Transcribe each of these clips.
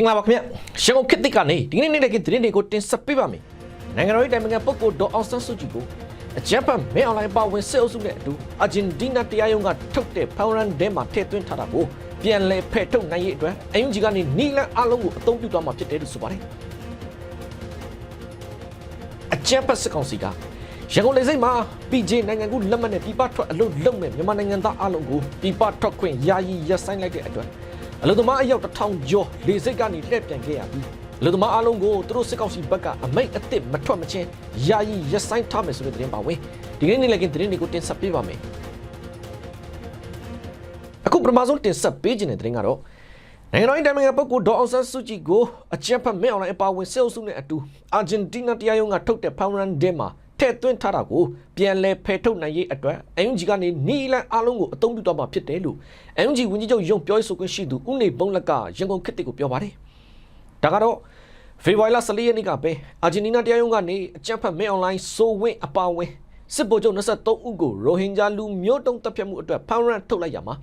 င်္ဂလာပါခင်ဗျရန်ကုန်ခေတ်သစ်ကနေဒီနေ့နေ့တဲ့သတင်းတွေကိုတင်ဆက်ပေးပါမယ်နိုင်ငံတော်၏တိုင်ပင်ခံပုဂ္ဂိုလ်ဒေါ်အောင်ဆန်းစုကြည်ကိုအကြမ်းဖက်မဲအွန်လိုင်းပါဝင်စစ်အုပ်စုနဲ့အတူအာဂျင်တီးနားတရားရုံးကထုတ်တဲ့ဖောင်ရန်ဒဲမှာထည့်သွင်းထားတာကိုပြန်လည်ဖယ်ထုတ်နိုင်ရေးအတွက်အယုံကြီးကနေနီလန်အလုံးကိုအသုံးပြုသွားမှာဖြစ်တယ်လို့ဆိုပါတယ်အကြမ်းဖက်စစ်ကောင်စီကရန်ကုန်လေဆိပ်မှာ PJ နိုင်ငံကူလက်မှတ်နဲ့ပြပထွက်အလုပ်လုပ်မဲ့မြန်မာနိုင်ငံသားအလုံးကိုပြပထွက်ခွင့်ယာယီရပ်ဆိုင်းလိုက်တဲ့အတွက် အလုပ်သမားအယောက်တစ်ထောင်ကျော်လေဆိပ်ကနေလှည့်ပြန်ခဲ့ရပြီးအလုပ်သမားအလုံးကိုသူတို့စစ်ကောင်စီဘက်ကအမိတ်အစ်စ်မထွက်မချင်းယာယီရပ်ဆိုင်းထားမယ်ဆိုတဲ့သတင်းပါဝင်ဒီကနေ့နေ့လည်ကသတင်းတွေကိုတင်ဆက်ပေးပါမယ်အခုပထမဆုံးတင်ဆက်ပေးခြင်းတဲ့သတင်းကတော့နိုင်ငံတော်၏တိုင်ပင်ခံပုဂ္ဂိုလ်ဒေါ်အောင်ဆန်းစုကြည်ကိုအကြမ်းဖက်မဲအွန်လိုင်းအပါအဝင်စစ်အုပ်စုနဲ့အတူအာဂျင်တီးနားတရားရုံးကထုတ်တဲ့ဖောင်ရန်ဒဲမှာ ထည့်သွင်းထားတာကိုပြန်လည်ဖယ်ထုတ်နိုင်ရေးအတွက်အယုံဂျီကနေနီလန်အားလုံးကိုအသုံးပြုတော့မှာဖြစ်တယ်လို့အယုံဂျီဝန်ကြီးချုပ်ယုံပြောရေးဆိုခွင့်ရှိသူဦးနေဘုံလက်ကရန်ကုန်ခေတ်တစ်ကိုပြောပါတယ်။ဒါကတော့ဖေဖော်ဝါရီလ14ရက်နေ့ကပဲအာဂျင်တီးနားတရားရုံးကနေအကြမ်းဖက်မဲအွန်လိုင်းဆိုဝင်းအပါအဝင်စစ်ဗိုလ်ချုပ်23ဦးကိုရိုဟင်ဂျာလူမျိုးတုံးတပ်ဖြတ်မှုအတွက်ဖောင်ရန်ထုတ်လိုက်ရမှာ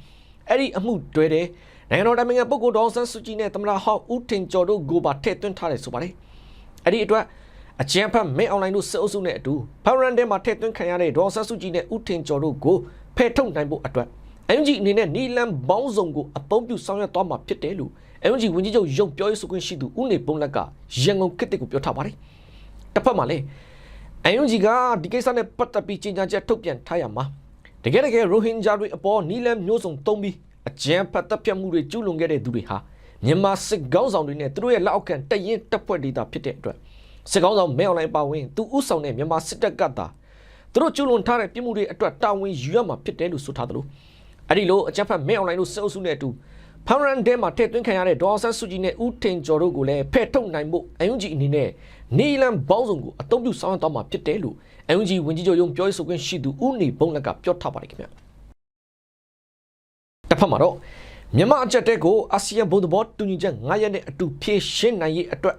အဲ့ဒီအမှုတွေတဲ့နိုင်ငံတော်တိုင်ပင်ခံပုဂ္ဂိုလ်ဒေါအောင်ဆန်းစုကြည်နဲ့သမ္မတဟောက်ဦးထင်ကျော်တို့ကိုပါထည့်သွင်းထားတယ်ဆိုပါတယ်။အဲ့ဒီအတွက် အကြံဖတ်မင်းအွန်လိုင်းတို့စစ်အုပ်စုနဲ့အတူဖရန်တဲမှာထည့်သွင်းခံရတဲ့ဒေါ်ဆန်းစုကြည်နဲ့ဦးထင်ကျော်တို့ကိုဖယ်ထုတ်နိုင်ဖို့အတွက်အန်ဂျီအနေနဲ့နီလန်ဘောင်းဆောင်ကိုအသုံးပြုဆောင်ရွက်သွားမှာဖြစ်တယ်လို့အန်ဂျီဝန်ကြီးချုပ်ရုံပြောရေးဆိုခွင့်ရှိသူဦးနေပုံလက်ကရန်ကုန်ခေတ်ကိုပြောထားပါတယ်။တစ်ဖက်မှာလည်းအန်ဂျီကဒီကိစ္စနဲ့ပတ်သက်ပြီးကြေညာချက်ထုတ်ပြန်ထားရမှာတကယ်တကယ်ရိုဟင်ဂျာတွေအပေါ်နီလန်မျိုးစုံသုံးပြီးအကြမ်းဖက်တပ်ဖြတ်မှုတွေကျူးလွန်ခဲ့တဲ့သူတွေဟာမြန်မာစစ်ကောင်းဆောင်တွေနဲ့သူတို့ရဲ့လက်အောက်ခံတရင်တပ်ဖွဲ့ဒေတာဖြစ်တဲ့အတွက် စစ်ကောင်းဆောင်မဲအွန်လိုင်းပါဝင်သူဥဆောင်တဲ့မြန်မာစစ်တပ်ကသာသူတို့ကျူးလွန်ထားတဲ့ပြစ်မှုတွေအတွက်တာဝန်ယူရမှာဖြစ်တယ်လို့ဆိုထားသလိုအဲ့ဒီလိုအကြမ်းဖက်မဲအွန်လိုင်းတို့စစ်အုပ်စုနဲ့အတူဖန်ရန်ဒဲမှာထည့်သွင်းခံရတဲ့ဒေါ်ဆန်းစုကြည်နဲ့ဦးထင်ကျော်တို့ကိုလည်းဖဲ့ထုတ်နိုင်ဖို့အယုံကြည်အနေနဲ့နီလန်ဘောင်းဆောင်ကိုအသုံးပြုဆောင်ရွက်သွားမှာဖြစ်တယ်လို့အယုံကြည်ဝန်ကြီးချုပ်ရုံပြောရေးဆိုခွင့်ရှိသူဦးနေဘုံလက်ကပြောထားပါတယ်ခင်ဗျာတစ်ဖက်မှာတော့မြန်မာအကြက်တဲကိုအာဆီယံဘုံသဘောတူညီချက်9ရက်နဲ့အတူဖြည့်ရှင်းနိုင်ရေးအတွက်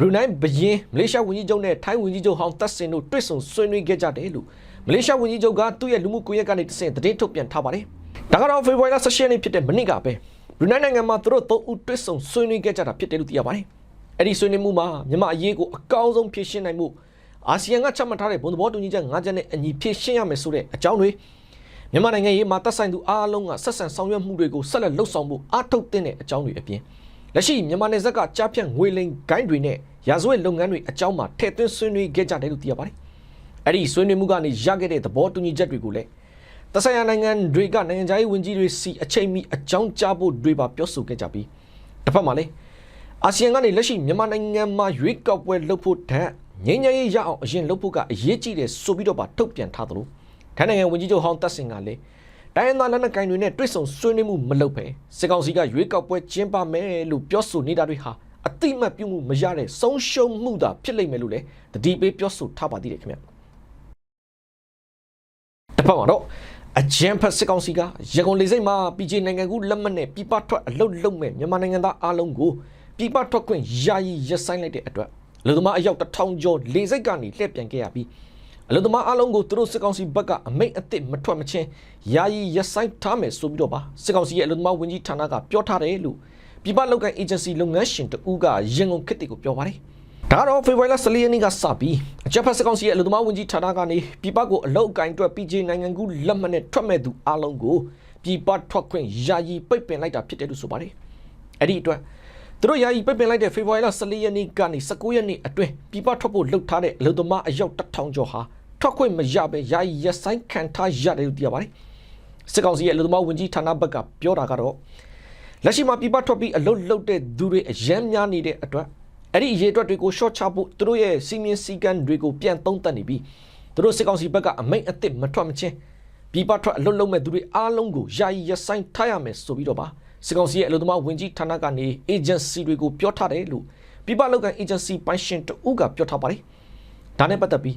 ဘရူနိုင်းဘရင်မလေးရှားဝန်ကြီးချုပ်နဲ့ထိုင်းဝန်ကြီးချုပ်ဟောင်းသက်စင်တို့တွေ့ဆုံဆွေးနွေးခဲ့ကြတယ်လို့မလေးရှားဝန်ကြီးချုပ်ကသူ့ရဲ့လူမှုကွန်ရက်ကနေတဆင့်သတင်းထုတ်ပြန်ထားပါတယ်။ဒါကတော့ဖေဖော်ဝါရီလ16ရက်နေ့ဖြစ်တဲ့မနေ့ကပဲဘရူနိုင်းနိုင်ငံမှာသူတို့သုံးဦးတွေ့ဆုံဆွေးနွေးခဲ့ကြတာဖြစ်တယ်လို့သိရပါတယ်။အဲ့ဒီဆွေးနွေးမှုမှာမြန်မာအရေးကိုအကောင်းဆုံးဖြည့်ရှင်းနိုင်မှုအာဆီယံကချမှတ်ထားတဲ့ဘုံသဘောတူညီချက်9ချက်နဲ့အညီဖြည့်ရှင်းရမယ်ဆိုတဲ့အကြောင်းတွေမြန်မာနိုင်ငံရေးမှာတပ်ဆိုင်သူအားလုံးကဆက်ဆံဆောင်ရွက်မှုတွေကိုဆက်လက်လှုပ်ဆောင်မှုအားထုတ်တဲ့အကြောင်းတွေအပြင်လက်ရှိမြန်မာနယ်စပ်ကကြားဖြတ်ငွေလိမ်ဂိုင်းတွေနဲ့ ရာဇဝတ်လုပ်ငန်းတွေအကြောင်းမှာထည့်သွင်းဆွေးနွေးခဲ့ကြတယ်လို့သိရပါတယ်။အဲ့ဒီဆွေးနွေးမှုကနေရခဲ့တဲ့သဘောတူညီချက်တွေကိုလည်းတဆိုင်ရာနိုင်ငံတွေကနိုင်ငံခြားရေးဝန်ကြီးတွေစီအချိန်မီအကြောင်းကြားဖို့တွေပါပြောဆိုခဲ့ကြပြီးတစ်ဖက်မှာလည်းအာဆီယံကနေလက်ရှိမြန်မာနိုင်ငံမှာရွေးကောက်ပွဲလုပ်ဖို့တန်းငြိမ်းချမ်းရေးရအောင်အရင်လုပ်ဖို့ကအရေးကြီးတယ်ဆိုပြီးတော့ပါထုတ်ပြန်ထားသလိုထိုင်းနိုင်ငံဝန်ကြီးချုပ်ဟောင်းတက်စင်ကလည်းတိုင်းရင်းသားလက်နက်ကိုင်တွေနဲ့တွေ့ဆုံဆွေးနွေးမှုမလုပ်ပဲစစ်ကောင်စီကရွေးကောက်ပွဲကျင်းပမယ်လို့ပြောဆိုနေတာတွေဟာ အတိမတ်ပြုမှုမရတဲ့ဆုံးရှုံးမှုသာဖြစ်လိမ့်မယ်လို့လည်းတတိပေးပြောဆိုထားပါသေးတယ်ခင်ဗျတစ်ဖက်မှာတော့အကြံဖတ်စစ်ကောင်စီကရကုန်လေဆိပ်မှာ PJ နိုင်ငံကူလက်မှတ်နဲ့ပြပထွက်အလုတ်လုံမဲ့မြန်မာနိုင်ငံသားအားလုံးကိုပြပထွက်ခွင့်ယာယီရပ်ဆိုင်းလိုက်တဲ့အတွက်လူသမားအယောက်တစ်ထောင်ကျော်လေဆိပ်ကနေလှည့်ပြန်ခဲ့ရပြီးအလုသမားအားလုံးကိုသူတို့စစ်ကောင်စီဘက်ကအမိတ်အစ်စ်မထွက်မချင်းယာယီရပ်ဆိုင်းထားမယ်ဆိုပြီးတော့ပါစစ်ကောင်စီရဲ့အလုသမားဝန်ကြီးဌာနကပြောထားတယ်လို့ ပြပလောက်ကန်အေဂျင်စီလုပ်ငန်းရှင်တဦးကရန်ကုန်ခေတ်တီကိုပြောပါတယ်ဒါတော့ဖေဖော်ဝါရီလ14ရက်နေ့ကစပြီးအချက်ဖက်စစ်ကောင်စီရဲ့အလုသမားဝန်ကြီးဌာနကနေပြပကိုအလုတ်အကင်အတွက် PJ နိုင်ငံကူလက်မှတ်နဲ့ထွက်မဲ့သူအားလုံးကိုပြပထွက်ခွင့်ယာယီပိတ်ပင်လိုက်တာဖြစ်တယ်လို့ဆိုပါတယ်အဲ့ဒီအတွက်သူတို့ယာယီပိတ်ပင်လိုက်တဲ့ဖေဖော်ဝါရီလ14ရက်နေ့ကနေ19ရက်နေ့အတွင်းပြပထွက်ဖို့လှုပ်ထားတဲ့အလုသမားအယောက်1000ကျော်ဟာထွက်ခွင့်မရဘဲယာယီရက်ဆိုင်ခံထားရတယ်လို့သိရပါတယ်စစ်ကောင်စီရဲ့အလုသမားဝန်ကြီးဌာနဘက်ကပြောတာကတော့ လက်ရှိမှာပြပထွက်ပြီးအလုတ်လုတ်တဲ့သူတွေအယမ်းများနေတဲ့အတွက်အဲ့ဒီအရေးအတွက်တွေကို short ချဖို့သူတို့ရဲ့စီမင်းစည်းကမ်းတွေကိုပြန်သုံးသပ်နေပြီးသူတို့စစ်ကောင်စီဘက်ကအမိတ်အစ်စ်မထွက်မချင်းပြပထွက်အလုတ်လုတ်မဲ့သူတွေအားလုံးကိုယာယီရက်ဆိုင်ထားရမယ်ဆိုပြီးတော့ပါစစ်ကောင်စီရဲ့အလို့သမားဝင်ကြီးဌာနကနေ agency တွေကိုပြောထားတယ်လို့ပြပလောက်ကန် agency ပိုင်ရှင်တဦးကပြောထားပါတယ်ဒါနဲ့ပတ်သက်ပြီး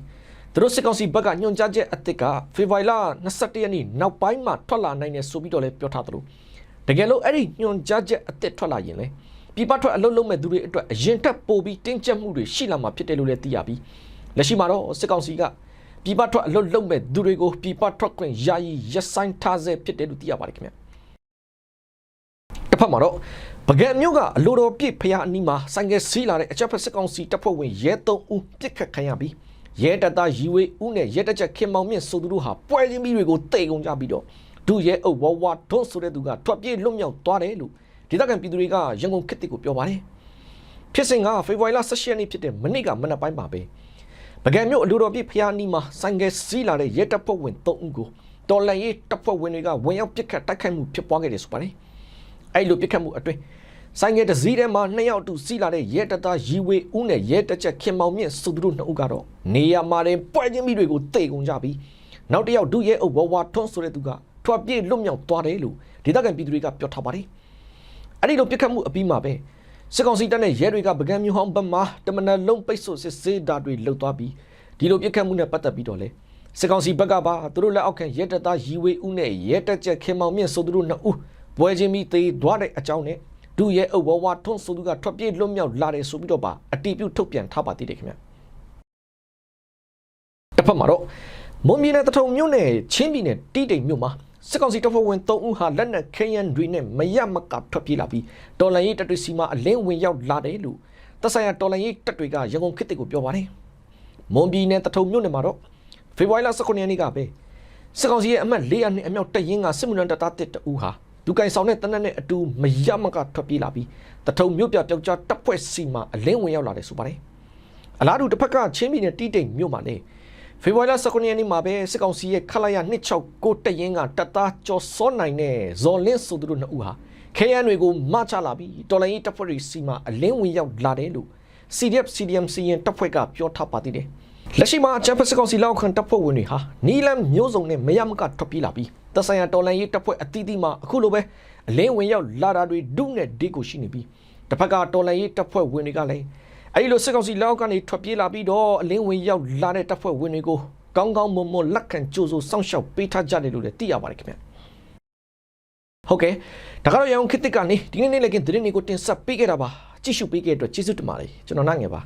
သူတို့စစ်ကောင်စီဘက်ကညွှန်ကြားချက်အသစ်ကဖေဖော်ဝါရီလ22ရက်နေ့နောက်ပိုင်းမှာထွက်လာနိုင်တယ်ဆိုပြီးတော့လည်းပြောထားသလို တကယ်လို့အဲ့ဒီညွှန်ကြားချက်အသစ်ထွက်လာရင်လေပြပထွက်အလုပ်လုပ်မဲ့သူတွေအတွက်အရင်ထက်ပိုပြီးတင်းကျပ်မှုတွေရှိလာမှာဖြစ်တယ်လို့လည်းသိရပြီးလက်ရှိမှာတော့စစ်ကောင်စီကပြပထွက်အလုပ်လုပ်မဲ့သူတွေကိုပြပထွက်ခွင့်ယာယီရပ်ဆိုင်းထားဆဲဖြစ်တယ်လို့သိရပါတယ်ခင်ဗျတစ်ဖက်မှာတော့ပကံမြို့ကအလိုတော်ပြည့်ဖျားအနီးမှာဆိုင်ကယ်စီးလာတဲ့အချက်ဖက်စစ်ကောင်စီတပ်ဖွဲ့ဝင်ရဲ၃ဦးပြစ်ခတ်ခံရပြီးရဲတပ်သားရီဝေးဦးနဲ့ရဲတပ်ချက်ခင်မောင်မြင့်ဆိုသူတို့ဟာပွဲချင်းပြီးတွေကိုတိတ်ကုန်ကြပြီးတော့ ဒုရဲအုပ်ဝဝထွန်းဆိုတဲ့သူကထွက်ပြေးလွတ်မြောက်သွားတယ်လို့ဒေသခံပြည်သူတွေကရန်ကုန်ခေတ်တစ်ကိုပြောပါတယ်ဖြစ်စဉ်ကဖေဖော်ဝါရီလ18ရက်နေ့ဖြစ်တဲ့မနေ့ကမနက်ပိုင်းပါပဲပကံမြို့အလိုတော်ပြည့်ဖျားအနီးမှာဆိုင်ကယ်စီးလာတဲ့ရဲတပ်ဖွဲ့ဝင်၃ဦးကိုတော်လန်ရေးတပ်ဖွဲ့ဝင်တွေကဝင်ရောက်ပစ်ခတ်တိုက်ခိုက်မှုဖြစ်ပွားခဲ့တယ်ဆိုပါတယ်အဲ့လိုပစ်ခတ်မှုအတွင်းဆိုင်ငယ်တစ်စီးထဲမှာနှစ်ယောက်အတူစီးလာတဲ့ရဲတပ်သားရီဝေဦးနဲ့ရဲတပ်ချက်ခင်မောင်မြင့်စုသူတို့နှစ်ဦးကတော့နေရာမှာတင်ပွဲချင်းမိတွေကိုတိတ်ကုန်ကြပြီးနောက်တစ်ယောက်ဒုရဲအုပ်ဝဝထွန်းဆိုတဲ့သူက ထွက်ပြေးလွတ်မြောက်သွားတယ်လို့ဒေသခံပြည်သူတွေကပြောထားပါတယ်။အဲ့ဒီလိုပြစ်ခတ်မှုအပြီးမှာပဲစစ်ကောင်စီတပ်နဲ့ရဲတွေကပကံမျိုးဟောင်းဘက်မှာတမန်လုံးပိတ်ဆို့စစ်ဆေးတာတွေလှုပ်သွားပြီးဒီလိုပြစ်ခတ်မှုနဲ့ပတ်သက်ပြီးတော့လေစစ်ကောင်စီဘက်ကပါသူတို့လက်အောက်ခံရဲတပ်သားရီဝေဦးနဲ့ရဲတပ်ချက်ခင်မောင်မြင့်ဆိုသူတို့နှစ်ဦးပွဲချင်းမိသေးသွားတဲ့အကြောင်းနဲ့ဒုရဲအုပ်ဝဝထွန်းဆိုသူကထွက်ပြေးလွတ်မြောက်လာတယ်ဆိုပြီးတော့ပါအတီးပြုတ်ထုတ်ပြန်ထားပါသေးတယ်ခင်ဗျတစ်ဖက်မှာတော့မွန်ပြည်နယ်တထုံမြို့နယ်ချင်းပြည်နယ်တီးတိမ်မြို့မှာ စစ်ကောင်စီတပ်ဖွဲ့ဝင်3ဦးဟာလက်နက်ခဲယမ်းတွေနဲ့မရမကထွက်ပြေးလာပြီးတော်လန်ရေးတပ်တွေစီမှာအလင်းဝင်ရောက်လာတယ်လို့တပ်ဆိုင်ရာတော်လန်ရေးတပ်တွေကရန်ကုန်ခေတ်တစ်ကိုပြောပါတယ်မွန်ပြည်နယ်တထုံမြို့နယ်မှာတော့ဖေဖော်ဝါရီလ19ရက်နေ့ကပဲစစ်ကောင်စီရဲ့အမှတ်400နှစ်အမြောက်တပ်ရင်းကစစ်မှုထမ်းတပ်သားတစ်တဦးဟာဒုကင်ဆောင်တဲ့တနက်နဲ့အတူမရမကထွက်ပြေးလာပြီးတထုံမြို့ပြပျောက်ကြားတပ်ဖွဲ့စီမှာအလင်းဝင်ရောက်လာတယ်ဆိုပါတယ်။အလားတူတစ်ဖက်ကချင်းပြည်နယ်တီးတိမ်မြို့မှာလည်း ဖေဖော်ဝါရီလ19ရက်နေ့မှာပဲစစ်ကောင်စီရဲ့ခလာရ269တပ်ရင်းကတပ်သားကျော်စောနိုင်တဲ့ဇော်လင်းဆိုသူတို့နှစ်ဦးဟာခဲယမ်းတွေကိုမချလာပြီးတော်လိုင်းရေးတပ်ဖွဲ့တွေစီမှာအလင်းဝင်ရောက်လာတယ်လို့ CDF CDM စီရင်တပ်ဖွဲ့ကပြောထားပါသေးတယ်။လက်ရှိမှာချမ်ပစ်စစ်ကောင်စီလောက်ခံတပ်ဖွဲ့ဝင်တွေဟာနီလန်မျိုးစုံနဲ့မရမကထွက်ပြေးလာပြီးတပ်ဆိုင်ရာတော်လန်ရေးတပ်ဖွဲ့အသီးသီးမှာအခုလိုပဲအလင်းဝင်ရောက်လာတာတွေဒုနဲ့ဒီကိုရှိနေပြီးတစ်ဖက်ကတော်လန်ရေးတပ်ဖွဲ့ဝင်တွေကလည်း အဲဒီလိုစစ်ကောင်စီလောက်ကနေထွက်ပြေးလာပြီးတော့အလင်းဝင်ရောက်လာတဲ့တပ်ဖွဲ့ဝင်တွေကိုကောင်းကောင်းမွန်မွန်လက်ခံကြိုးစိုးစောင့်ရှောက်ပေးထားကြတယ်လို့လည်းသိရပါတယ်ခင်ဗျဟုတ်ကဲ့ဒါကတော့ရအောင်ခေတ်တစ်ကနေဒီနေ့နေ့လည်းကင်းသတင်းတွေကိုတင်ဆက်ပေးခဲ့တာပါကြည့်ရှုပေးခဲ့တဲ့အတွက်ကျေးဇူးတင်ပါတယ်ကျွန်တော်နိုင်ငယ်ပါ